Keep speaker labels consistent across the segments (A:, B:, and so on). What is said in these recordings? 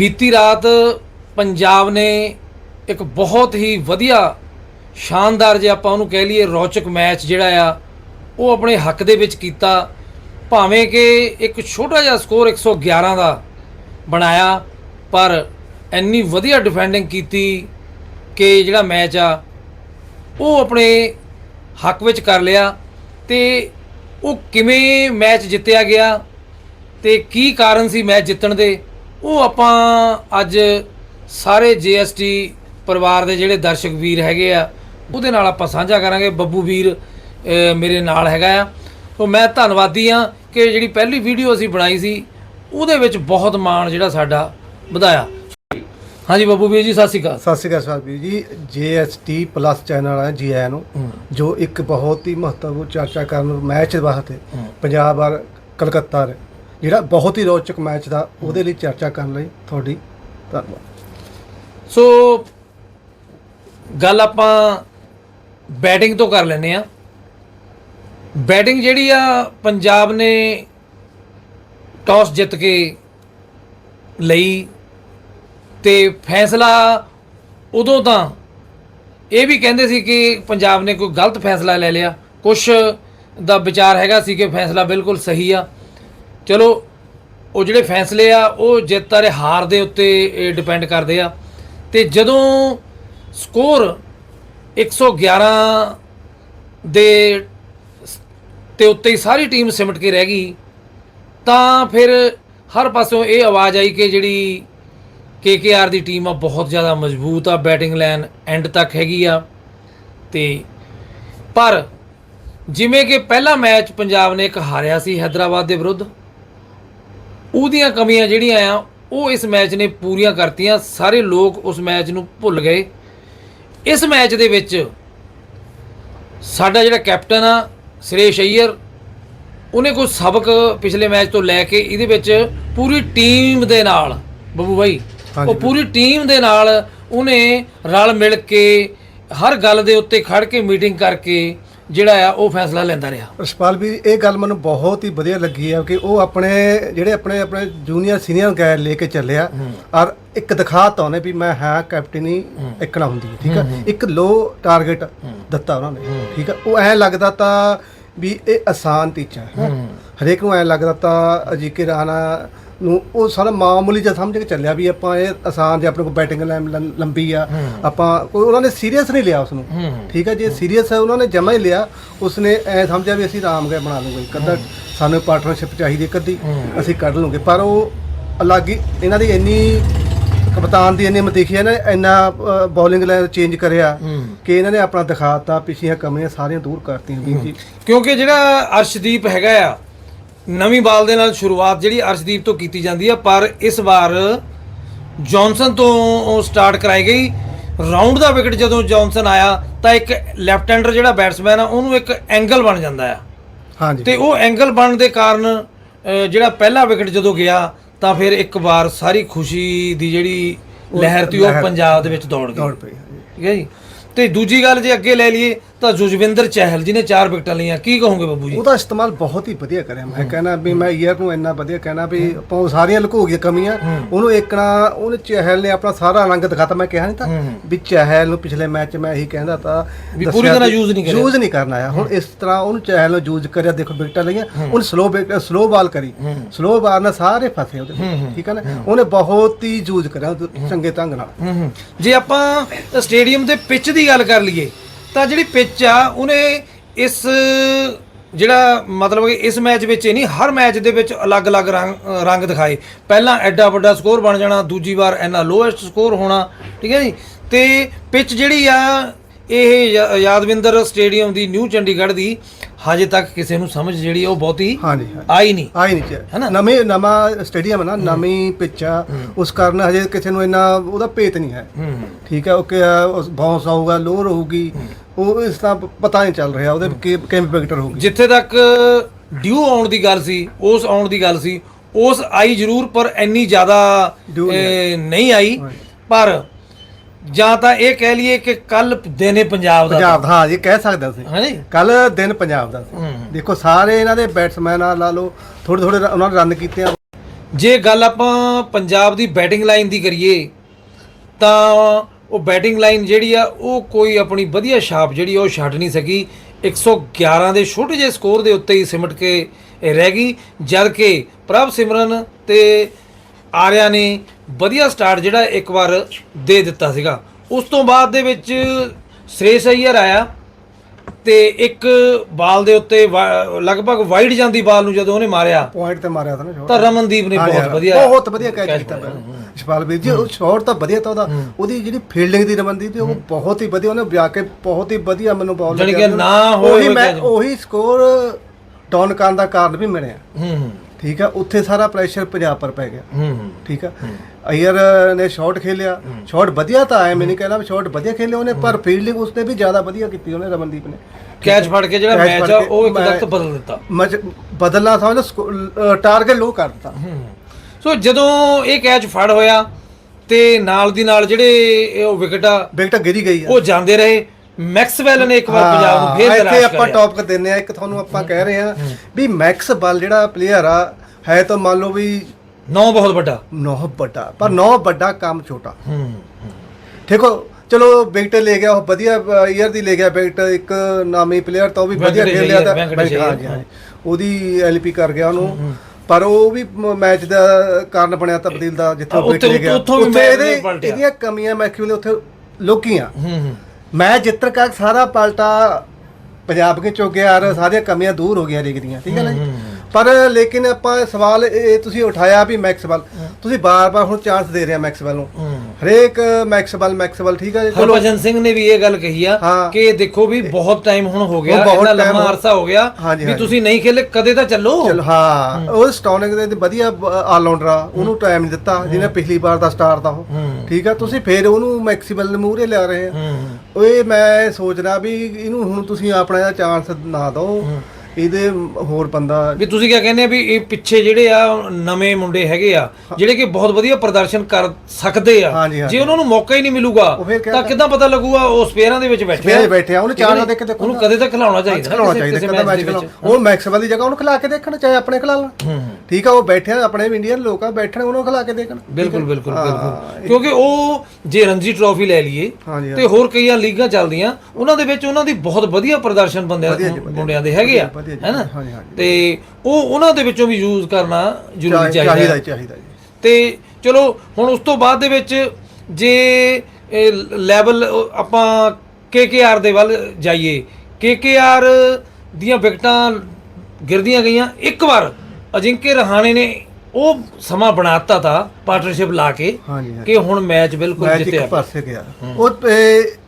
A: ਬੀਤੀ ਰਾਤ ਪੰਜਾਬ ਨੇ ਇੱਕ ਬਹੁਤ ਹੀ ਵਧੀਆ ਸ਼ਾਨਦਾਰ ਜੇ ਆਪਾਂ ਉਹਨੂੰ ਕਹਿ ਲਈਏ ਰੌਚਕ ਮੈਚ ਜਿਹੜਾ ਆ, ਉਹ ਆਪਣੇ ਹੱਕ ਦੇ ਵਿੱਚ ਕੀਤਾ। ਭਾਵੇਂ ਕਿ ਇੱਕ ਛੋਟਾ ਜਿਹਾ ਸਕੋਰ 111 ਦਾ ਬਣਾਇਆ, ਪਰ ਇੰਨੀ ਵਧੀਆ ਡਿਫੈਂਡਿੰਗ ਕੀਤੀ ਕਿ ਜਿਹੜਾ ਮੈਚ ਆ, ਉਹ ਆਪਣੇ ਹੱਕ ਵਿੱਚ ਕਰ ਲਿਆ ਤੇ ਉਹ ਕਿਵੇਂ ਮੈਚ ਜਿੱਤਿਆ ਗਿਆ ਤੇ ਕੀ ਕਾਰਨ ਸੀ ਮੈਚ ਜਿੱਤਣ ਦੇ ਉਹ ਆਪਾਂ ਅੱਜ ਸਾਰੇ ਜੀਐਸਟੀ ਪਰਿਵਾਰ ਦੇ ਜਿਹੜੇ ਦਰਸ਼ਕ ਵੀਰ ਹੈਗੇ ਆ ਉਹਦੇ ਨਾਲ ਆਪਾਂ ਸਾਂਝਾ ਕਰਾਂਗੇ। ਬੱਬੂ ਵੀਰ ਮੇਰੇ ਨਾਲ ਹੈਗਾ ਆ। ਤੋਂ ਮੈਂ ਧੰਨਵਾਦੀ ਆ ਕਿ ਜਿਹੜੀ ਪਹਿਲੀ ਵੀਡੀਓ ਅਸੀਂ ਬਣਾਈ ਸੀ ਉਹਦੇ ਵਿੱਚ ਬਹੁਤ ਮਾਣ ਜਿਹੜਾ ਸਾਡਾ ਵਧਾਇਆ। ਹਾਂਜੀ ਬੱਬੂ ਵੀਰ ਜੀ ਸਤਿ ਸ਼੍ਰੀ ਅਕਾਲ।
B: ਸਤਿ ਸ਼੍ਰੀ ਅਕਾਲ Sahib ji. GST plus channel ਹੈ ਜੀ ਆਇਆਂ ਨੂੰ ਜੋ ਇੱਕ ਬਹੁਤ ਹੀ ਮਹੱਤਵਪੂਰਨ ਚਰਚਾ ਕਰਨ ਮੈਚ ਵਾਸਤੇ ਪੰਜਾਬ ਔਰ ਕਲਕੱਤਾ ਦੇ ਜਿਹੜਾ ਬਹੁਤ ਹੀ ਰੋਚਕ ਮੈਚ ਦਾ ਉਹਦੇ ਲਈ ਚਰਚਾ ਕਰਨ ਲਈ ਤੁਹਾਡੀ ਧੰਨਵਾਦ।
A: ਸੋ ਗੱਲ ਆਪਾਂ ਬੈਟਿੰਗ ਤੋਂ ਕਰ ਲੈਨੇ ਆ ਬੈਟਿੰਗ ਜਿਹੜੀ ਆ ਪੰਜਾਬ ਨੇ ਟਾਸ ਜਿੱਤ ਕੇ ਲਈ ਤੇ ਫੈਸਲਾ ਉਦੋਂ ਤਾਂ ਇਹ ਵੀ ਕਹਿੰਦੇ ਸੀ ਕਿ ਪੰਜਾਬ ਨੇ ਕੋਈ ਗਲਤ ਫੈਸਲਾ ਲੈ ਲਿਆ। ਕੁਝ ਦਾ ਵਿਚਾਰ ਹੈਗਾ ਸੀ ਕਿ ਫੈਸਲਾ ਬਿਲਕੁਲ ਸਹੀ ਆ। ਚਲੋ, ਉਹ ਜਿਹੜੇ ਫੈਸਲੇ ਆ, ਉਹ ਜਿੱਤ ਅਤੇ ਹਾਰ ਦੇ ਉੱਤੇ ਡਿਪੈਂਡ ਕਰਦੇ ਆ। ਤੇ ਜਦੋਂ ਸਕੋਰ 111 ਦੇ ਸ- ਤੇ ਉੱਤੇ ਹੀ ਸਾਰੀ ਟੀਮ ਸਿਮਟ ਕੇ ਰਹਿ ਗਈ, ਤਾਂ ਫਿਰ ਹਰ ਪਾਸਿਓਂ ਇਹ ਆਵਾਜ਼ ਆਈ ਕਿ ਜਿਹੜੀ ਕੇਕੇਆਰ ਦੀ ਟੀਮ ਆ, ਬਹੁਤ ਜ਼ਿਆਦਾ ਮਜ਼ਬੂਤ ਆ ਬੈਟਿੰਗ ਲਾਈਨ ਐਂਡ ਤੱਕ ਹੈਗੀ ਆ। ਤੇ ਪਰ ਜਿਵੇਂ ਕਿ ਪਹਿਲਾ ਮੈਚ ਪੰਜਾਬ ਨੇ ਇੱਕ ਹਾਰਿਆ ਸੀ, ਹੈਦਰਾਬਾਦ ਦੇ ਵਿਰੁੱਧ ਉਹਦੀਆਂ ਕਮੀਆਂ ਜਿਹੜੀਆਂ ਆ ਉਹ ਇਸ ਮੈਚ ਨੇ ਪੂਰੀਆਂ ਕਰਤੀਆਂ। ਸਾਰੇ ਲੋਕ ਉਸ ਮੈਚ ਨੂੰ ਭੁੱਲ ਗਏ। ਇਸ ਮੈਚ ਦੇ ਵਿੱਚ ਸਾਡਾ ਜਿਹੜਾ ਕੈਪਟਨ ਆ ਸੁਰੇਸ਼ ਅਈਅਰ ਉਹਨੇ ਕੋਈ ਸਬਕ ਪਿਛਲੇ ਮੈਚ ਤੋਂ ਲੈ ਕੇ ਇਹਦੇ ਵਿੱਚ ਪੂਰੀ ਟੀਮ ਦੇ ਨਾਲ ਬੱਬੂ ਭਾਈ
B: ਹਾਂਜੀ
A: ਉਹ ਪੂਰੀ ਟੀਮ ਦੇ ਨਾਲ ਉਹਨੇ ਰਲ ਮਿਲ ਕੇ ਹਰ ਗੱਲ ਦੇ ਉੱਤੇ ਖੜ ਕੇ ਮੀਟਿੰਗ ਕਰਕੇ ਜਿਹੜਾ ਆ ਉਹ ਫੈਸਲਾ ਲੈਂਦਾ ਰਿਹਾ।
B: ਰਸ਼ਪਾਲ ਵੀ ਇਹ ਗੱਲ ਮੈਨੂੰ ਬਹੁਤ ਹੀ ਵਧੀਆ ਲੱਗੀ ਹੈ ਕਿ ਉਹ ਆਪਣੇ ਜਿਹੜੇ ਆਪਣੇ ਆਪਣੇ ਜੂਨੀਅਰ ਸੀਨੀਅਰ ਗਏ ਲੈ ਕੇ ਚੱਲਿਆ। ਔਰ ਇੱਕ ਦਿਖਾਤਾ ਉਹਨੇ ਵੀ ਮੈਂ ਹਾਂ ਕੈਪਟਨੀ ਇੱਕਣਾ ਹੁੰਦੀ ਹੈ ਠੀਕ ਹੈ ਇੱਕ ਲੋ ਟਾਰਗੇਟ ਦਿੱਤਾ ਉਹਨਾਂ ਨੇ ਠੀਕ ਹੈ ਉਹ ਐ ਲੱਗਦਾ ਤਾਂ ਵੀ ਇਹ ਆਸਾਨ ਟੀਚਾ ਹੈ। ਹਰੇਕ ਨੂੰ ਐ ਲੱਗਦਾ ਤਾਂ ਅਜੀਕੇ ਰਾਣਾ ਨੂੰ ਉਹ ਸਾਰਾ ਮਾਮੂਲੀ ਜਿਹਾ ਸਮਝ ਕੇ ਚੱਲਿਆ ਵੀ ਆਪਾਂ ਇਹ ਆਸਾਨ ਜੇ ਆਪਣੇ ਕੋਲ ਬੈਟਿੰਗ ਲੰਬੀ ਆ। ਆਪਾਂ ਕੋਈ ਉਹਨਾਂ ਨੇ ਸੀਰੀਅਸ ਨਹੀਂ ਲਿਆ ਉਸ ਨੂੰ ਠੀਕ ਹੈ ਜੇ ਸੀਰੀਅਸ ਹੈ ਉਹਨਾਂ ਨੇ ਜਮਾ ਹੀ ਲਿਆ ਉਸਨੇ ਐ ਸਮਝਿਆ ਵੀ ਅਸੀਂ ਆਰਾਮ ਗਏ ਬਣਾ ਲੂਗੇ ਕਦਾਂ ਸਾਨੂੰ ਪਾਰਟਨਰਸ਼ਿਪ ਚਾਹੀਦੀ ਕਦੀ ਅਸੀਂ ਕੱਢ ਲੂਗੇ ਪਰ ਉਹ ਅਲੱਗ ਹੀ ਇਹਨਾਂ ਦੀ ਇੰਨੀ ਕਪਤਾਨ ਦੀ ਇੰਨੀ ਮਤੀਖੀ ਹੈ ਨਾ ਇੰਨਾ ਬੋਲਿੰਗ ਲਾਈਨ ਚੇਂਜ ਕਰਿਆ ਕਿ ਇਹਨਾਂ ਨੇ ਆਪਣਾ ਦਿਖਾਤਾ ਪਿਛਲੀਆਂ ਕਮੀਆਂ ਸਾਰੀਆਂ ਦੂਰ ਕਰਤੀਆਂ। ਜੀ
A: ਕਿਉਂਕਿ ਜਿਹੜਾ ਅਰਸ਼ਦੀਪ ਹੈਗਾ ਆ ਨਵੀਂ ਬਾਲ ਦੇ ਨਾਲ ਸ਼ੁਰੂਆਤ ਜਿਹੜੀ ਅਰਸ਼ਦੀਪ ਤੋਂ ਕੀਤੀ ਜਾਂਦੀ ਆ ਪਰ ਇਸ ਵਾਰ ਜੌਨਸਨ ਤੋਂ ਸਟਾਰਟ ਕਰਾਈ ਗਈ। ਰਾਉਂਡ ਦਾ ਵਿਕਟ ਜਦੋਂ ਜੌਨਸਨ ਆਇਆ ਤਾਂ ਇੱਕ ਲੈਫਟ ਹੈਂਡਰ ਜਿਹੜਾ ਬੈਟਸਮੈਨ ਆ ਉਹਨੂੰ ਇੱਕ ਐਂਗਲ ਬਣ ਜਾਂਦਾ ਆ।
B: ਹਾਂਜੀ।
A: ਤੇ ਉਹ ਐਂਗਲ ਬਣਨ ਦੇ ਕਾਰਨ ਜਿਹੜਾ ਪਹਿਲਾ ਵਿਕਟ ਜਦੋਂ ਗਿਆ ਤਾਂ ਫਿਰ ਇੱਕ ਵਾਰ ਸਾਰੀ ਖੁਸ਼ੀ ਦੀ ਜਿਹੜੀ ਲਹਿਰ ਤੀ ਉਹ ਪੰਜਾਬ ਦੇ ਵਿੱਚ ਦੌੜ ਗਈ।
B: ਦੌੜ ਪਈ।
A: ਠੀਕ ਹੈ ਜੀ? ਤੇ ਦੂਜੀ ਗੱਲ ਜੇ ਅੱਗੇ ਲੈ ਲਈਏ ਤਾਂ ਜੁਜਵਿੰਦਰ ਚਹਿਲ ਜਿਹਨੇ ਚਾਰ ਵਿਕਟਾਂ ਲਈਆਂ। ਕੀ ਕਹੋਗੇ ਬੱਬੂ ਜੀ?
B: ਉਹਦਾ ਇਸਤੇਮਾਲ ਬਹੁਤ ਹੀ ਵਧੀਆ ਕਰਿਆ। ਮੈਂ ਕਹਿੰਦਾ ਵੀ ਮੈਂ ਈਅਰ ਨੂੰ ਇੰਨਾ ਵਧੀਆ ਕਹਿਣਾ ਵੀ ਆਪਾਂ ਉਹ ਸਾਰੀਆਂ ਲੁਕੋ ਗਈਆਂ ਕਮੀਆਂ ਉਹਨੂੰ ਇੱਕਣਾ ਉਹਨੇ ਚਹਿਲ ਨੇ ਆਪਣਾ ਸਾਰਾ ਰੰਗ ਦਿਖਾਤਾ। ਮੈਂ ਕਿਹਾ ਨਹੀਂ ਤਾਂ ਵੀ ਚਹਿਲ ਨੂੰ ਪਿਛਲੇ ਮੈਚ ਮੈਂ ਇਹੀ ਕਹਿੰਦਾ ਤਾਂ
A: ਵੀ ਪੂਰੀ ਤਰ੍ਹਾਂ use ਨਹੀਂ ਕਰਿਆ।
B: ਯੂਜ਼ ਨਹੀਂ ਕਰਨਾ ਆ ਹੁਣ ਇਸ ਤਰ੍ਹਾਂ ਉਹਨੂੰ ਚਹਿਲ ਨੂੰ ਯੂਜ਼ ਕਰਿਆ। ਦੇਖੋ ਵਿਕਟਾਂ ਲਈਆਂ। ਉਹਨੇ ਸਲੋ ਸਲੋ ਬਾਲ ਕਰੀ। ਸਲੋ ਬਾਲ ਨਾਲ ਸਾਰੇ ਫਸੇ ਉਹਦੇ ਠੀਕ ਹੈ ਨਾ? ਉਹਨੇ ਬਹੁਤ ਹੀ ਯੂਜ਼ ਕਰਿਆ ਚੰਗੇ ਢੰਗ ਨਾਲ।
A: ਜੇ ਆਪਾਂ ਸਟੇਡੀਅਮ ਦੇ ਪਿੱਚ ਦੀ ਗੱਲ ਕਰ ਲਈਏ ਤਾਂ ਜਿਹੜੀ ਪਿੱਚ ਆ, ਉਹਨੇ ਇਸ, ਜਿਹੜਾ ਮਤਲਬ ਕਿ ਇਸ ਮੈਚ ਵਿੱਚ ਹੀ ਨਹੀਂ, ਹਰ ਮੈਚ ਦੇ ਵਿੱਚ ਅਲੱਗ-ਅਲੱਗ ਰੰਗ ਰੰਗ ਦਿਖਾਏ। ਪਹਿਲਾਂ ਐਡਾ ਵੱਡਾ ਸਕੋਰ ਬਣ ਜਾਣਾ, ਦੂਜੀ ਵਾਰ ਇੰਨਾ ਲੋਐਸਟ ਸਕੋਰ ਹੋਣਾ, ਠੀਕ ਹੈ ਜੀ? ਤੇ ਪਿੱਚ ਜਿਹੜੀ ਆ, ਇਹ ਯਾ- ਯਾਦਵਿੰਦਰ ਸਟੇਡੀਅਮ ਦੀ, ਨਿਊ ਚੰਡੀਗੜ੍ਹ ਦੀ ਹਜੇ ਤੱਕ ਕਿਸੇ ਨੂੰ ਸਮਝ ਜਿਹੜੀ ਉਹ ਬਹੁਤੀ
B: ਹਾਂਜੀ ਹਾਂਜੀ।
A: ਆਈ ਨਹੀਂ।
B: ਆਈ ਨਹੀਂ
A: ਹੈਨਾ?
B: ਚਾਹੀਦਾ ਨਵੇਂ ਨਵਾਂ ਸਟੇਡੀਅਮ ਹੈ ਨਾ ਨਵੀਂ ਪਿੱਚ ਆ। ਉਸ ਕਾਰਨ ਹਜੇ ਕਿਸੇ ਨੂੰ ਇੰਨਾ ਉਹਦਾ ਭੇਤ ਨਹੀਂ ਹੈ।
A: ਹੂੰ।
B: ਠੀਕ ਹੈ ਉਹ ਕਿ ਬਾਉਂਸ ਆਊਗਾ ਲੋਅਰ ਹੋਊਗੀ। ਉਹ ਇਸ ਤਰ੍ਹਾਂ ਪਤਾ ਨਹੀਂ ਚੱਲ ਰਿਹਾ ਉਹਦੇ ਕਿ- ਕਿਵੇਂ ਵਿਕਟਰ ਹੋਊਗੀ।
A: ਜਿੱਥੇ ਤੱਕ ਡਿਊ ਆਉਣ ਦੀ ਗੱਲ ਸੀ ਉਸ ਆਉਣ ਦੀ ਗੱਲ ਸੀ ਉਸ ਆਈ ਜ਼ਰੂਰ ਪਰ ਇੰਨੀ ਜ਼ਿਆਦਾ
B: Due
A: ਅਹ, ਨਹੀਂ ਆਈ। ਪਰ ਜਾਂ ਤਾਂ ਇਹ ਕਹਿ ਲਈਏ ਕਿ ਕੱਲ ਦਿਨੇ ਪੰਜਾਬ ਦਾ
B: ਪੰਜਾਬ ਦਾ ਹਾਂ ਜੀ ਕਹਿ ਸਕਦਾ ਸੀ।
A: ਹਾਂਜੀ
B: ਕੱਲ ਦਿਨ ਪੰਜਾਬ ਦਾ ਸੀ।
A: ਹੂੰ।
B: ਦੇਖੋ ਸਾਰੇ ਇਹਨਾਂ ਦੇ ਬੈਟਸਮੈਨ ਆ ਲਾ ਲਓ ਥੋੜੇ ਥੋੜੇ ਉਹਨਾਂ ਨੇ ਰਨ ਕੀਤੇ ਆ।
A: ਜੇ ਗੱਲ ਆਪਾਂ ਪੰਜਾਬ ਦੀ ਬੈਟਿੰਗ ਲਾਈਨ ਦੀ ਕਰੀਏ ਤਾਂ ਉਹ ਬੈਟਿੰਗ ਲਾਈਨ ਜਿਹੜੀ ਆ ਉਹ ਕੋਈ ਆਪਣੀ ਵਧੀਆ ਛਾਪ ਜਿਹੜੀ ਉਹ ਛੱਡ ਨਹੀਂ ਸਕੀ। 111 ਦੇ ਛੋਟੇ ਜਿਹੇ ਸਕੋਰ ਦੇ ਉੱਤੇ ਹੀ ਸਿਮਟ ਕੇ ਇਹ ਰਹਿ ਗਈ। ਜਦ ਕਿ ਪ੍ਰਭ ਸਿਮਰਨ ਤੇ ਆਰਿਆ ਨੇ। ਵਧੀਆ ਸਟਾਰਟ ਜਿਹੜਾ ਇੱਕ ਵਾਰ ਦੇ ਦਿੱਤਾ ਸੀਗਾ। ਉਸ ਤੋਂ ਬਾਅਦ ਦੇ ਵਿੱਚ ਸ੍ਰੇਸ਼ ਅਈਅਰ ਆਇਆ ਤੇ ਇੱਕ ਬਾਲ ਦੇ ਉੱਤੇ ਵਾ- ਲਗਭਗ ਵਾਈਡ ਜਾਂਦੀ ਬਾਲ ਨੂੰ ਜਦੋਂ ਉਹਨੇ ਮਾਰਿਆ।
B: ਪੁਆਇੰਟ ਤੇ ਮਾਰਿਆ ਤਾਂ ਨਾ shot।
A: ਤਾਂ ਰਮਨਦੀਪ ਨੇ ਬਹੁਤ ਵਧੀਆ
B: ਬਹੁਤ ਵਧੀਆ ਕੈਚ ਕੀਤਾ। ਇਸ਼ਪਾਲ ਵੀਰ ਜੀ ਉਹ ਸ਼ਾਟ ਤਾਂ ਵਧੀਆ ਤਾਂ ਉਹਦਾ ਉਹਦੀ ਜਿਹੜੀ ਫੀਲਡਿੰਗ ਦੀ ਰਮਨਦੀਪ ਦੀ ਉਹ ਬਹੁਤ ਹੀ ਵਧੀਆ ਉਹਨੇ ਵਿਆ ਕੇ ਬਹੁਤ ਹੀ ਵਧੀਆ ਮੈਨੂੰ ਬਾਲ
A: ਜਾਣੀ ਕਿ ਨਾ ਹੋਏ
B: ਉਹੀ
A: ਹੋਏ
B: ਮੈਂ
A: catch।
B: ਉਹੀ ਸਕੋਰ ਡਾਊਨ ਕਰਨ ਦਾ ਕਾਰਨ ਵੀ ਬਣਿਆ
A: ਹੂੰ ਹੂੰ,
B: ਠੀਕ ਆ ਉੱਥੇ ਸਾਰਾ ਪ੍ਰੈਸ਼ਰ ਪੰਜਾਬ ਪਰ ਪੈ ਗਿਆ।
A: ਹੂੰ ਹੂੰ।
B: ਠੀਕ ਆ? ਅਈਅਰ ਨੇ ਸ਼ਾਟ ਖੇਲਿਆ। ਸ਼ਾਟ ਵਧੀਆ ਤਾਂ ਆਇਆ ਮੈਂ ਨਹੀਂ ਕਹਿਣਾ ਸ਼ਾਟ ਵਧੀਆ ਖੇਲੇ ਉਹਨੇ ਪਰ ਫੀਲਡਿੰਗ ਉਸਨੇ ਵੀ ਜ਼ਿਆਦਾ ਵਧੀਆ ਕੀਤੀ ਉਹਨੇ ਰਮਨਦੀਪ ਨੇ।
A: ਕੈਚ ਫੜ ਕੇ ਜਿਹੜਾ ਮੈਚ ਆ ਉਹ ਇੱਕ ਤੱਕ ਬਦਲ ਦਿੱਤਾ।
B: ਮਜ ਬਦਲਣਾ ਸਮਝ ਟਾਰਗੇਟ ਲੋ ਕਰ ਦਿੱਤਾ।
A: ਹੂੰ ਸੋ ਜਦੋਂ ਇਹ ਕੈਚ ਫੜ ਹੋਇਆ ਤੇ ਨਾਲ ਦੀ ਨਾਲ ਜਿਹੜੇ ਉਹ ਵਿਕਟ ਆ
B: ਵਿਕਟ ਗਿਰੀ ਗਈ ਆ।
A: ਉਹ ਜਾਂਦੇ ਰਹੇ। ਮੈਕਸਵੈਲ ਨੇ ਇੱਕ ਵਾਰ ਪੰਜਾਬ ਨੂੰ ਫੇਰ
B: ਇੱਥੇ
A: ਨਿਰਾਸ਼
B: ਆਪਾਂ
A: ਕਰਿਆ।
B: ਟੌਪ ਕਰ ਦਿੰਨੇ ਆ ਇੱਕ ਤੁਹਾਨੂੰ ਆਪਾਂ ਕਹਿ ਰਹੇ ਆ ਵੀ ਮੈਕਸ ਬਲ ਜਿਹੜਾ ਪਲੇਅਰ ਆ ਹੈ ਤਾਂ ਮੰਨ ਲਓ ਵੀ
A: ਨੌ ਬਹੁਤ ਵੱਡਾ।
B: ਨੌ ਵੱਡਾ ਪਰ ਨੌ ਵੱਡਾ ਕੰਮ ਛੋਟਾ।
A: ਹੂੰ
B: ਠੀਕ ਹੋ ਚਲੋ ਵਿਕਟ ਲੈ ਗਿਆ ਉਹ ਵਧੀਆ ਈਅਰ ਦੀ ਲੈ ਗਿਆ ਵਿਕਟ ਇੱਕ ਨਾਮੀ ਪਲੇਅਰ ਤਾਂ ਉਹ ਵੀ ਵਧੀਆ ਖੇਲ ਲਿਆ ਤਾਂ। ਉਹਦੀ ਐਲਪੀ ਕਰ ਗਿਆ ਉਹਨੂੰ। ਪਰ ਉਹ ਵੀ ਮੈਚ ਦਾ ਕਾਰਨ ਬਣਿਆ ਤਬਦੀਲ ਦਾ ਜਿੱਥੋਂ ਵਿਕਟ ਲੈ ਗਿਆ।
A: ਉੱਥੋਂ
B: ਇਹਦੇ-। ਇਹਦੀਆਂ ਕਮੀਆਂ ਮੈਕਯੂ ਉੱਥੇ ਲੋਕੀਆਂ
A: ਹੂੰ ਹੂੰ।
B: ਮੈਂ ਜਿੱਤਰ ਕਰ ਸਾਰਾ ਪਲਟਾ ਪੰਜਾਬ ਕੇ ਚੋਕੇ ਯਾਰ ਸਾਰੀਆਂ ਕਮੀਆਂ ਦੂਰ ਹੋ ਗਈਆਂ ਲੀਗ ਦੀਆਂ। ਠੀਕ ਹੈ ਨਾ ਜੀ? ਪਰ ਲੇਕਿਨ ਆਪਾਂ ਸਵਾਲ ਇਹ ਤੁਸੀਂ ਉਠਾਇਆ ਵੀ ਮੈਕਸਵੈਲ। ਤੁਸੀਂ ਬਾਰ-ਬਾਰ ਹੁਣ ਚਾਂਸ ਦੇ ਰਹੇ ਆ ਮੈਕਸਵੈਲ ਨੂੰ। ਹਰੇਕ ਮੈਕਸਵੈਲ ਮੈਕਸਵੈਲ ਠੀਕ ਹੈ
A: ਹਰਭਜਨ ਸਿੰਘ ਨੇ ਵੀ ਇਹ ਗੱਲ ਕਹੀ ਆ। ਕਿ ਦੇਖੋ ਵੀ ਬਹੁਤ ਟਾਈਮ ਹੁਣ ਹੋ ਗਿਆ ਇੰਨਾ ਲੰਮਾ ਅਰਸਾ ਹੋ ਗਿਆ ਵੀ। ਤੁਸੀਂ ਨਹੀਂ ਖੇਲੇ ਕਦੇ ਤਾਂ ਚੱਲੋ।
B: ਚਲੋ ਹਾਂ। ਉਹ ਸਟਾਰਨਿੰਗ ਦੇ ਵਧੀਆ ਆਲਰਾਊਂਡਰ ਆ। ਉਹਨੂੰ ਟਾਈਮ ਨਹੀਂ ਦਿੱਤਾ। ਜਿਹਨੇ ਪਿਛਲੀ ਵਾਰ ਦਾ ਸਟਾਰ ਦਾ ਉਹ। ਠੀਕ ਆ? ਤੁਸੀਂ ਫੇਰ ਉਹਨੂੰ ਮੈਕਸੀਮਲ ਮੂਹਰੇ ਲਿਆ ਰਹੇ ਆ। ਓਏ ਮੈਂ ਸੋਚਦਾ ਵੀ ਇਹਨੂੰ ਹੁਣ ਤੁਸੀਂ ਆਪਣਾ ਚਾਂਸ ਨਾ ਦਿਓ। ਇਹਦੇ ਹੋਰ ਬੰਦਾ
A: ਵੀ ਤੁਸੀਂ ਕੀ ਕਹਿੰਦੇ ਆ ਵੀ ਇਹ ਪਿੱਛੇ ਜਿਹੜੇ ਆ ਨਵੇਂ ਮੁੰਡੇ ਹੈਗੇ ਆ ਜਿਹੜੇ ਕਿ ਬਹੁਤ ਵਧੀਆ ਪ੍ਰਦਰਸ਼ਨ ਕਰ ਸਕਦੇ ਆ
B: ਹਾਂਜੀ, ਹਾਂਜੀ।
A: ਜੇ ਉਹਨਾਂ ਨੂੰ ਮੌਕਾ ਹੀ ਨਹੀਂ ਮਿਲੂਗਾ
B: ਉਹ ਫਿਰ ਕਿਆ
A: ਤਾਂ ਕਿੱਦਾਂ ਪਤਾ ਲੱਗੂਗਾ ਉਹ ਸਪੇਅਰਾਂ ਦੇ ਵਿੱਚ ਬੈਠੇ
B: ਸਪੇਅਰ ਬੈਠੇ ਆ ਉਹਨੂੰ ਚਾਰ
A: ਨੀ?
B: ਦੇ ਕੇ ਦੇਖੋ
A: ਉਹਨੂੰ ਕਦੇ ਤਾਂ ਖਿਲਾਉਣਾ ਚਾਹੀਦਾ
B: ਖਿਲਾਉਣਾ
A: ਕਿਸੇ-
B: ਚਾਹੀਦਾ
A: ਕਿਸੇ
B: ਮੈਚ
A: ਦੇ ਵਿੱਚ।
B: ਖਿਲਾਉਣਾ ਉਹ ਮੈਕਸਵੈਲ ਦੀ ਜਗ੍ਹਾ ਉਹਨੂੰ ਖਿਲਾ ਕੇ ਦੇਖਣ ਚਾਹੇ ਆਪਣੇ ਖਿਲਾ
A: ਹੂੰ
B: ਠੀਕ ਆ ਉਹ ਬੈਠੇ ਆ ਆਪਣੇ ਇੰਡੀਅਨ ਲੋਕ ਆ ਬੈਠਣ ਉਹਨੂੰ ਖਿਲਾ ਕੇ ਦੇਖਣ
A: ਬਿਲਕੁਲ ਬਿਲਕੁਲ ਕਿਉਂਕਿ ਉਹ ਜੇ ਰਣਜੀ ਟਰੋਫੀ ਲੈ ਲਈਏ
B: ਹਾਂਜੀ
A: ਤੇ ਹੋਰ ਕਈਆਂ ਲੀਗਾਂ ਚੱਲਦੀਆਂ ਉਹਨਾਂ ਦੇ ਵਿੱਚ ਉਹਨਾਂ ਦੀ ਬਹੁਤ ਵਧੀਆ ਪ੍ਰਦਰਸ਼ਨ ਬੰਦਿਆਂ
B: ਵਧੀਆ।
A: ਮੁੰਡਿਆਂ ਦੇ ਹੈਗੇ ਆ
B: ਵਧੀਆ ਜੀ,
A: ਹੈਨਾ
B: ਹਾਂਜੀ, ਹਾਂਜੀ।
A: ਤੇ ਉਹ ਉਹਨਾਂ ਦੇ ਵਿੱਚੋਂ ਵੀ ਯੂਜ਼ ਕਰਨਾ ਜ਼ਰੂਰੀ
B: ਚਾਹੀਦਾ
A: ਚਾਹੀਦਾ ਹੈ।
B: ਚਾਹੀਦਾ ਜੀ
A: ਤੇ ਚਲੋ ਹੁਣ ਉਸ ਤੋਂ ਬਾਅਦ ਦੇ ਵਿੱਚ ਜੇ ਲੈਵਲ ਆਪਾਂ ਕੇਕੇਆਰ ਦੇ ਵੱਲ ਜਾਈਏ ਕੇਕੇਆਰ ਦੀਆਂ ਵਿਕਟਾਂ ਗਿਰਦੀਆਂ ਗਈਆਂ ਇੱਕ ਵਾਰ ਅਜਿੰਕੇ ਰਹਾਣੇ ਨੇ ਉਹ ਸਮਾਂ ਬਣਾਤਾ ਤਾ ਪਾਰਟਨਰਸ਼ਿਪ ਲਾ ਕੇ
B: ਹਾਂਜੀ ਹਾਂਜੀ।
A: ਕਿ ਹੁਣ ਮੈਚ ਬਿਲਕੁਲ
B: ਮੈਚ ਇੱਕ
A: ਜਿੱਤਿਆ
B: ਪਾਸੇ ਗਿਆ। ਉਹ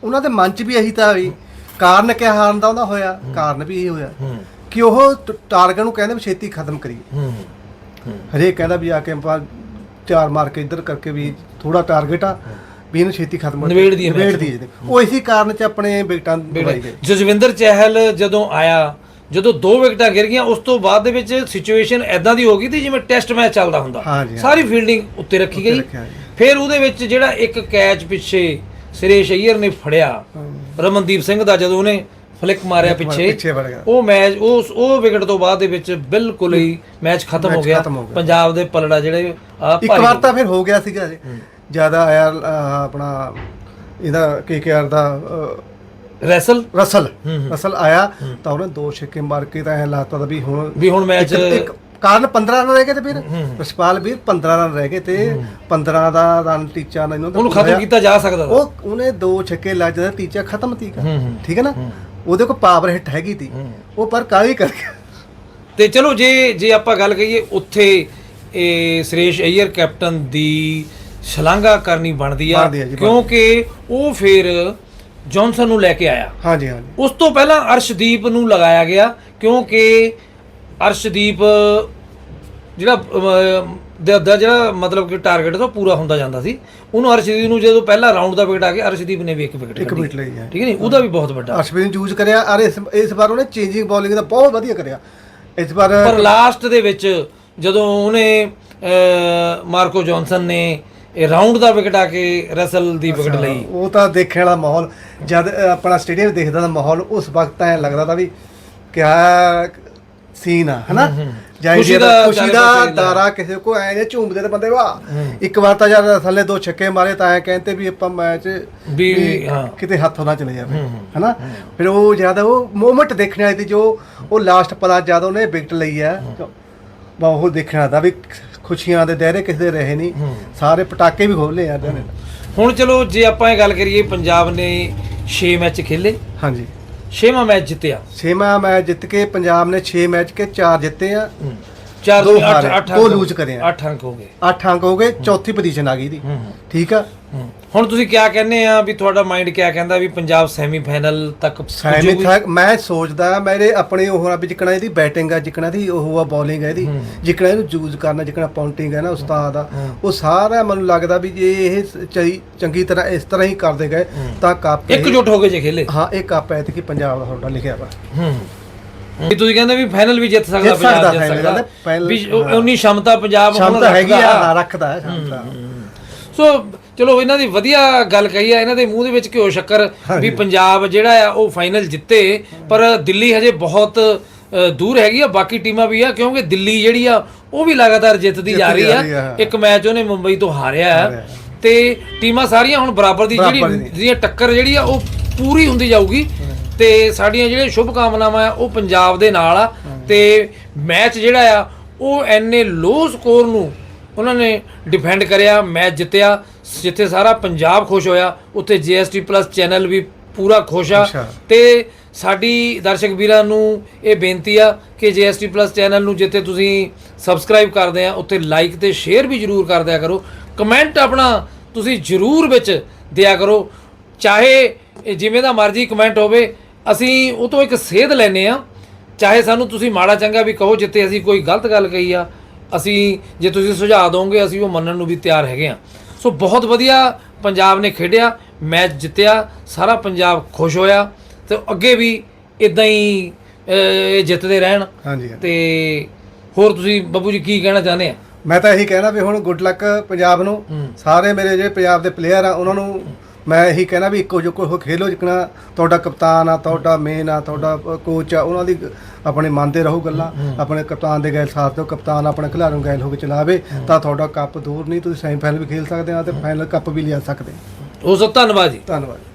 B: ਉਹਨਾਂ ਦੇ ਮਨ 'ਚ ਵੀ ਇਹੀ ਤਾਂ ਵੀ ਕਾਰਨ ਕਿਆ ਹਾਰਨ ਦਾ ਉਹਦਾ ਹੋਇਆ ਕਾਰਨ ਵੀ ਇਹ ਹੋਇਆ
A: ਹੂੰ।
B: ਕਿ ਉਹ ਟਾਰਗੇਟ ਨੂੰ ਕਹਿੰਦੇ ਵੀ ਛੇਤੀ ਖਤਮ ਕਰੀਏ।
A: ਹੂੰ ਹੂੰ।
B: ਹਰੇਕ ਕਹਿੰਦਾ ਵੀ ਆ ਕੇ ਆਪਾਂ ਚਾਰ ਮਾਰ ਕੇ ਇੱਧਰ ਕਰਕੇ ਵੀ ਥੋੜਾ ਟਾਰਗੇਟ ਆ ਵੀ ਇਹਨੂੰ ਛੇਤੀ ਖਤਮ
A: ਨਿਬੇੜ ਦਈਏ
B: ਨਿਬੇੜ ਦਈਏ। ਉਹ ਇਸੇ ਕਾਰਨ 'ਚ ਆਪਣੇ ਵਿਕਟਾਂ ਦਵਾਈ ਗਏ।
A: ਜਸਵਿੰਦਰ ਚਹਿਲ ਜਦੋਂ ਆਇਆ ਜਦੋਂ ਦੋ ਵਿਕਟਾਂ ਗਿਰ ਗਈਆਂ ਉਸ ਤੋਂ ਬਾਅਦ ਦੇ ਵਿੱਚ ਸਿਚੁਏਸ਼ਨ ਐਦਾਂ ਦੀ ਹੋ ਗਈ ਸੀ ਜਿਵੇਂ ਟੈਸਟ ਮੈਚ ਚੱਲਦਾ ਹੁੰਦਾ। ਸਾਰੀ ਫੀਲਡਿੰਗ ਉੱਤੇ ਰੱਖੀ ਗਈ। ਫਿਰ ਉਹਦੇ ਵਿੱਚ ਜਿਹੜਾ ਇੱਕ ਕੈਚ ਪਿੱਛੇ ਸੁਰੇਸ਼ ਅਈਅਰ ਨੇ ਫੜਿਆ ਰਮਨਦੀਪ ਸਿੰਘ ਦਾ ਜਦੋਂ ਉਹਨੇ ਫਲਿੱਕ ਮਾਰਿਆ ਪਿੱਛੇ ਉਹ ਮੈਚ ਉਸ ਉਹ ਵਿਕਟ ਤੋਂ ਬਾਅਦ ਦੇ ਵਿੱਚ ਬਿਲਕੁਲ ਹੀ ਮੈਚ ਖਤਮ ਹੋ ਗਿਆ। ਪੰਜਾਬ ਦੇ ਪਲੜਾ ਜਿਹੜੇ
B: ਇੱਕ ਵਾਰ ਤਾਂ ਫਿਰ ਹੋ ਗਿਆ ਸੀਗਾ ਜੀ। ਜ਼ਿਆਦਾ ਆਇਆ ਆਪਣਾ ਇਹਦਾ ਕੇਕੇਆਰ ਦਾ
A: ਰੈਸਲ?
B: ਰਸਲ। ਰਸਲ ਆਇਆ ਤਾਂ ਉਹਨੇ ਦੋ ਛੱਕੇ ਮਾਰ ਕੇ ਤਾਂ ਐ ਲਾਤਾ ਤਾਂ ਵੀ ਹੁਣ
A: ਵੀ ਹੁਣ ਮੈਚ
B: ਇੱਕ- ਇੱਕ ਕਾਰਨ 15 ਰਨ ਰਹਿ ਗਏ ਤੇ ਫਿਰ? ਰਸਪਾਲ ਵੀਰ 15 ਰਨ ਰਹਿ ਗਏ ਤੇ 15 ਦਾ ਰਨ ਟੀਚਾ ਨਾ
A: ਉਹਨੂੰ ਖਤਮ। ਕੀਤਾ ਜਾ ਸਕਦਾ ਤਾ।
B: ਉਹ ਉਹਨੇ ਦੋ ਛੱਕੇ ਲੱਜ ਦਾ ਟੀਚਾ ਖਤਮ
A: ਹੂੰ ਹੂੰ।
B: ਠੀਕ ਹੈ ਨਾ? ਉਹਦੇ ਕੋਲ ਪਾਵਰ ਹਿੱਟ ਹੈਗੀ ਤੀ। ਉਹ ਪਰ ਕਾਲੀ ਕਰ ਗਿਆ।
A: ਤੇ ਚਲੋ ਜੇ ਜੇ ਆਪਾਂ ਗੱਲ ਕਰੀਏ ਉੱਥੇ ਇਹ ਸੁਰੇਸ਼ ਅਈਅਰ ਕੈਪਟਨ ਦੀ ਸ਼ਲਾਘਾ ਕਰਨੀ ਬਣਦੀ ਆ।
B: ਬਣਦੀ ਆ ਜੀ, ਬਣਦੀ।
A: ਕਿਉਂਕਿ ਉਹ ਫਿਰ ਜੌਨਸਨ ਨੂੰ ਲੈ ਕੇ ਆਇਆ।
B: ਹਾਂਜੀ ਹਾਂਜੀ।
A: ਉਸ ਤੋਂ ਪਹਿਲਾਂ ਅਰਸ਼ਦੀਪ ਨੂੰ ਲਗਾਇਆ ਗਿਆ ਕਿਉਂਕਿ ਅਰਸ਼ਦੀਪ ਜਿਹੜਾ ਅਮ, ਦਾ ਦਾ ਜਿਹੜਾ ਮਤਲਬ ਕਿ ਟਾਰਗੇਟ ਤੋਂ ਪੂਰਾ ਹੁੰਦਾ ਜਾਂਦਾ ਸੀ। ਉਹਨੂੰ ਅਰਸ਼ਦੀਪ ਨੂੰ ਜਦੋਂ ਪਹਿਲਾ ਰਾਉਂਡ ਦਾ ਵਿਕਟ ਆ ਗਿਆ ਅਰਸ਼ਦੀਪ ਨੇ ਵੀ ਇੱਕ ਵਿਕਟ
B: ਇੱਕ ਲਈ ਹੈ
A: ਠੀਕ ਹੈ ਨਹੀਂ ਉਹਦਾ ਵੀ ਬਹੁਤ ਵੱਡਾ।
B: ਅਸ਼ਵਿਨ ਯੂਜ਼ ਕਰਿਆ ਔਰ ਇਸ ਇਸ ਵਾਰ ਉਹਨੇ ਚੇਂਜਿੰਗ ਬੋਲਿੰਗ ਦਾ ਬਹੁਤ ਵਧੀਆ ਕਰਿਆ। ਇਸ ਵਾਰ
A: ਪਰ ਲਾਸਟ ਦੇ ਵਿੱਚ ਜਦੋਂ ਉਹਨੇ ਅਹ, ਮਾਰਕੋ ਜੌਨਸਨ ਨੇ ਇਹ ਰਾਉਂਡ ਦਾ ਵਿਕਟ ਆ ਕੇ ਰਸਲ ਦੀ ਵਿਕਟ ਲਈ।
B: ਉਹ ਤਾਂ ਦੇਖਣ ਵਾਲਾ ਮਾਹੌਲ ਜਦ ਆਪਣਾ ਸਟੇਡੀਅਮ ਦੇਖਦਾ ਤਾਂ ਮਾਹੌਲ ਉਸ ਵਕਤ ਐ ਲੱਗਦਾ ਤਾਂ ਵੀ ਕਿਆ ਸੀਨ ਆ ਹਨਾ? ਜੈ
A: ਖੁਸ਼ੀ
B: ਜੀ
A: ਦਾ
B: ਖੁਸ਼ੀ ਦਾ। ਦਾਰਾ ਕਿਸੇ ਕੋ ਐ ਨੇ ਝੂਮਦੇ ਤੇ ਬੰਦੇ ਵਾਹ! ਇੱਕ ਵਾਰ ਤਾਂ ਜਦ ਥੱਲੇ ਦੋ ਛੱਕੇ ਮਾਰੇ ਤਾਂ ਐ ਕਹਿੰਦੇ ਵੀ ਆਪਾਂ ਮੈਚ
A: ਵੀ
B: ਕਿਤੇ ਹੱਥੋਂ ਨਾ ਚਲੇ ਜਾਵੇ ਹਨਾ? ਫਿਰ ਉਹ ਜ਼ਿਆਦਾ ਉਹ ਮੂਮੈਂਟ ਦੇਖਣ ਵਾਲੀ ਸੀ ਜੋ ਉਹ ਲਾਸਟ ਪਲਾ ਜਦ ਉਹਨੇ ਵਿਕਟ ਲਈ ਆ ਬਾ ਉਹ ਦੇਖਣਾ ਦਾ ਵੀ ਖੁਸ਼ੀਆਂ ਦੇ ਦਾਇਰੇ ਕਿਸੇ ਦੇ ਰਹੇ ਨਹੀਂ। ਸਾਰੇ ਪਟਾਕੇ ਵੀ ਖੋਲੇ ਆ ਇਹਨਾਂ ਨੇ।
A: ਹੁਣ ਚਲੋ ਜੇ ਆਪਾਂ ਇਹ ਗੱਲ ਕਰੀਏ ਪੰਜਾਬ ਨੇ 6 ਮੈਚ ਖੇਲੇ।
B: ਹਾਂਜੀ।
A: 6ਵਾਂ ਮੈਚ ਜਿੱਤਿਆ।
B: ਛੇਵਾਂ ਮੈਚ ਜਿੱਤ ਕੇ ਪੰਜਾਬ ਨੇ 6 ਮੈਚ ਕੇ 4 ਜਿੱਤੇ ਆ।
A: ਚਾਰ
B: ਦੋ
A: 8
B: ਹਾਰੇ,
A: 8
B: ਦੋ lose ਕਰੇ ਆ।
A: 8 ਅੰਕ ਹੋ ਗਏ।
B: 8 ਅੰਕ ਹੋ ਗਏ ਚੌਥੀ ਪੋਜੀਸ਼ਨ ਆ ਗਈ ਦੀ ਠੀਕ ਆ।
A: ਹੁਣ ਤੁਸੀਂ ਕਿਆ ਕਹਿੰਦੇ ਆ ਵੀ ਤੁਹਾਡਾ ਮਾਈਂਡ ਕਿਆ ਕਹਿੰਦਾ ਵੀ ਪੰਜਾਬ ਸੈਮੀਫਾਈਨਲ ਤੱਕ
B: ਸੈਮੀ
A: ਪੁੱਜੂਗੀ?
B: ਥਾ ਮੈਂ ਸੋਚਦਾ ਮੇਰੇ ਆਪਣੇ ਉਹ ਆ ਵੀ ਜਿਕਣਾ ਇਹਦੀ ਬੈਟਿੰਗ ਆ ਜਿਕਣਾ ਦੀ ਉਹ ਆ ਬੋਲਿੰਗ ਆ ਇਹਦੀ ਜਿਕਣਾ ਇਹਨੂੰ ਯੂਜ਼ ਕਰਨਾ ਜਿਕਣਾ ਪੌਂਟਿੰਗ ਹੈ ਨਾ ਉਸਤਾਦ ਆ। ਉਹ ਸਾਰਾ ਮੈਨੂੰ ਲੱਗਦਾ ਵੀ ਜੇ ਇਹ ਚਈ- ਚੰਗੀ ਤਰ੍ਹਾਂ ਇਸ ਤਰ੍ਹਾਂ ਹੀ ਕਰਦੇ ਗਏ ਤਾਂ ਕੱਪ ਇਹ-
A: ਇਕਜੁੱਟ ਹੋ ਕੇ ਜੇ ਖੇਲੇ।
B: ਹਾਂ ਇਹ ਕੱਪ ਐਤਕੀ ਪੰਜਾਬ ਦਾ ਤੁਹਾਡਾ ਲਿਖਿਆ ਵਾ।
A: ਹੂੰ। ਵੀ ਤੁਸੀਂ ਕਹਿੰਦੇ ਵੀ ਫਾਈਨਲ ਵੀ ਜਿੱਤ ਸਕਦਾ
B: ਜਿੱਤ ਸਕਦਾ
A: ਪੰਜਾਬ ਜਿੱਤ
B: final,
A: ਸਕਦਾ।
B: final,
A: ਵੀ ਉਹ-
B: ਹਾਂ।
A: ਉਨੀ ਸ਼ਮਤਾ ਪੰਜਾਬ ਹੁਣ
B: ਸ਼ਮਤਾ ਹੈਗੀ ਆ
A: ਰੱਖਦਾ।
B: ਹਾਂ, ਰੱਖਦਾ ਹੈ ਸ਼ਮਤਾ।
A: ਸੋ ਚਲੋ ਇਹਨਾਂ ਦੀ ਵਧੀਆ ਗੱਲ ਕਹੀ ਆ ਇਹਨਾਂ ਦੇ ਮੂੰਹ ਦੇ ਵਿੱਚ ਘਿਓ ਸ਼ੱਕਰ ਵੀ ਪੰਜਾਬ ਜਿਹੜਾ ਆ ਉਹ ਫਾਈਨਲ ਜਿੱਤੇ ਪਰ ਦਿੱਲੀ ਹਜੇ ਬਹੁਤ ਦੂਰ ਹੈਗੀ ਆ ਬਾਕੀ ਟੀਮਾਂ ਵੀ ਆ ਕਿਉਂਕਿ ਦਿੱਲੀ ਜਿਹੜੀ ਆ ਉਹ ਵੀ ਲਗਾਤਾਰ ਜਿੱਤਦੀ ਜਾ ਰਹੀ ਆ। ਇੱਕ ਮੈਚ ਉਹਨੇ ਮੁੰਬਈ ਤੋਂ ਹਾਰਿਆ। ਤੇ ਟੀਮਾਂ ਸਾਰੀਆਂ ਹੁਣ ਬਰਾਬਰ ਦੀ ਜਿਹੜੀ। ਜਿਹੜੀ ਟੱਕਰ ਜਿਹੜੀ ਆ ਉਹ ਪੂਰੀ ਹੁੰਦੀ ਜਾਊਗੀ ਤੇ ਸਾਡੀਆਂ ਜਿਹੜੀਆਂ ਸ਼ੁਭ ਕਾਮਨਾਵਾਂ ਆ ਉਹ ਪੰਜਾਬ ਦੇ ਨਾਲ ਆ ਤੇ ਮੈਚ ਜਿਹੜਾ ਆ ਉਹ ਐਨੇ ਲੋ ਸਕੋਰ ਨੂੰ ਉਹਨਾਂ ਨੇ ਡਿਫੈਂਡ ਕਰਿਆ ਮੈਚ ਜਿੱਤਿਆ ਜਿੱਥੇ ਸਾਰਾ ਪੰਜਾਬ ਖੁਸ਼ ਹੋਇਆ ਉੱਥੇ ਜੀਐਸਟੀ ਪਲੱਸ ਚੈਨਲ ਵੀ ਪੂਰਾ ਖੁਸ਼ ਆ। ਤੇ ਸਾਡੀ ਦਰਸ਼ਕ ਵੀਰਾਂ ਨੂੰ ਇਹ ਬੇਨਤੀ ਆ ਕਿ ਜੀਐਸਟੀ ਪਲੱਸ ਚੈਨਲ ਨੂੰ ਜਿੱਥੇ ਤੁਸੀਂ ਸਬਸਕ੍ਰਾਈਬ ਕਰਦੇ ਆ ਉੱਥੇ ਲਾਈਕ ਤੇ ਸ਼ੇਅਰ ਵੀ ਜਰੂਰ ਕਰ ਦਿਆ ਕਰੋ। ਕਮੈਂਟ ਆਪਣਾ ਤੁਸੀਂ ਜਰੂਰ ਵਿੱਚ ਦਿਆ ਕਰੋ। ਚਾਹੇ ਜਿਵੇਂ ਦਾ ਮਰਜ਼ੀ ਕਮੈਂਟ ਹੋਵੇ ਅਸੀਂ ਉਹ ਤੋਂ ਇੱਕ ਸੇਧ ਲੈਨੇ ਆ। ਚਾਹੇ ਸਾਨੂੰ ਤੁਸੀਂ ਮਾੜਾ ਚੰਗਾ ਵੀ ਕਹੋ ਜਿੱਤੇ ਅਸੀਂ ਕੋਈ ਗਲਤ ਗੱਲ ਕਹੀ ਆ ਅਸੀਂ ਜੇ ਤੁਸੀਂ ਸੁਝਾਅ ਦੋਗੇ ਅਸੀਂ ਉਹ ਮੰਨਣ ਨੂੰ ਵੀ ਤਿਆਰ ਹੈਗੇ ਆ ਸੋ ਬਹੁਤ ਵਧੀਆ ਪੰਜਾਬ ਨੇ ਖੇਡਿਆ ਮੈਚ ਜਿੱਤਿਆ ਸਾਰਾ ਪੰਜਾਬ ਖੁਸ਼ ਹੋਇਆ ਤੇ ਅੱਗੇ ਵੀ ਇਦਾਂ ਹੀ ਇਹ ਜਿੱਤਦੇ ਰਹਿਣ।
B: ਹਾਂਜੀ ਹਾਂਜੀ।
A: ਤੇ ਹੋਰ ਤੁਸੀਂ ਬੱਬੂ ਜੀ ਕੀ ਕਹਿਣਾ ਚਾਹੁੰਦੇ ਆ?
B: ਮੈਂ ਤਾਂ ਇਹੀ ਕਹਿਣਾ ਵੀ ਹੁਣ ਗੁੱਡ ਲੱਕ ਪੰਜਾਬ ਨੂੰ ਸਾਰੇ ਮੇਰੇ ਜਿਹੜੇ ਪੰਜਾਬ ਦੇ ਪਲੇਅਰ ਆ ਉਹਨਾਂ ਨੂੰ ਮੈਂ ਇਹੀ ਕਹਿਣਾ ਵੀ ਇੱਕੋ ਜਿਹਾ ਹੋ ਖੇਲੋ ਜਿਕਣਾ ਤੁਹਾਡਾ ਕਪਤਾਨ ਆ ਤੁਹਾਡਾ ਮੇਨ ਆ ਤੁਹਾਡਾ ਕੋਚ ਆ ਉਹਨਾਂ ਦੀ ਆਪਣੇ ਮੰਨਦੇ ਰਹੋ ਗੱਲਾਂ ਆਪਣੇ ਕਪਤਾਨ ਦੇ ਗੈਲ ਸਾਥ ਦਿਓ ਕਪਤਾਨ ਆਪਣੇ ਖਿਡਾਰੀ ਨੂੰ ਗੈਲ ਹੋ ਕੇ ਚਲਾਵੇ ਤਾਂ ਤੁਹਾਡਾ ਕੱਪ ਦੂਰ ਨਹੀਂ ਤੁਸੀਂ ਸੈਮੀਫਾਈਨਲ ਵੀ ਖੇਲ ਸਕਦੇ ਆ ਤੇ ਫਾਈਨਲ ਕੱਪ ਵੀ ਲਿਆ ਸਕਦੇ
A: ਉਹ ਸਭ ਧੰਨਵਾਦ ਜੀ।
B: ਧੰਨਵਾਦ।